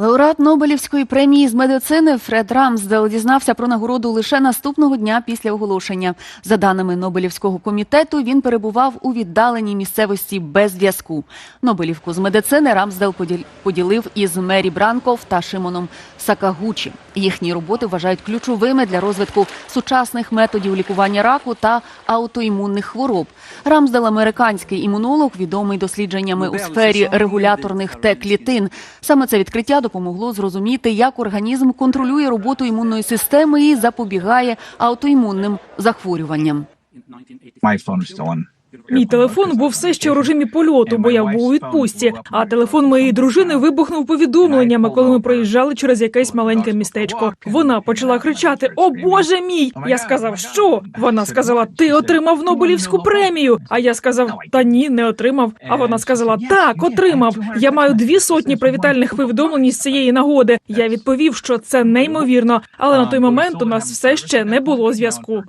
Лауреат Нобелівської премії з медицини Фред Рамсдел дізнався про нагороду лише наступного дня після оголошення. За даними Нобелівського комітету, він перебував у віддаленій місцевості без зв'язку. Нобелівку з медицини Рамсдел поділ- поділив із Мері Бранков та Шимоном Сакагучі. Їхні роботи вважають ключовими для розвитку сучасних методів лікування раку та аутоімунних хвороб. Рамсдел – американський імунолог, відомий дослідженнями у сфері регуляторних Т-клітин. Саме це відкриття допомогло зрозуміти, як організм контролює роботу імунної системи і запобігає аутоімунним захворюванням. My phone is still on. Мій телефон був все ще у режимі польоту, бо я був у відпустці. А телефон моєї дружини вибухнув повідомленнями, коли ми проїжджали через якесь маленьке містечко. Вона почала кричати: О Боже мій! Я сказав, що вона сказала: Ти отримав Нобелівську премію. А я сказав: Та ні, не отримав. А вона сказала: Так, отримав. Я маю дві сотні привітальних повідомлень з цієї нагоди. Я відповів, що це неймовірно, але на той момент у нас все ще не було зв'язку.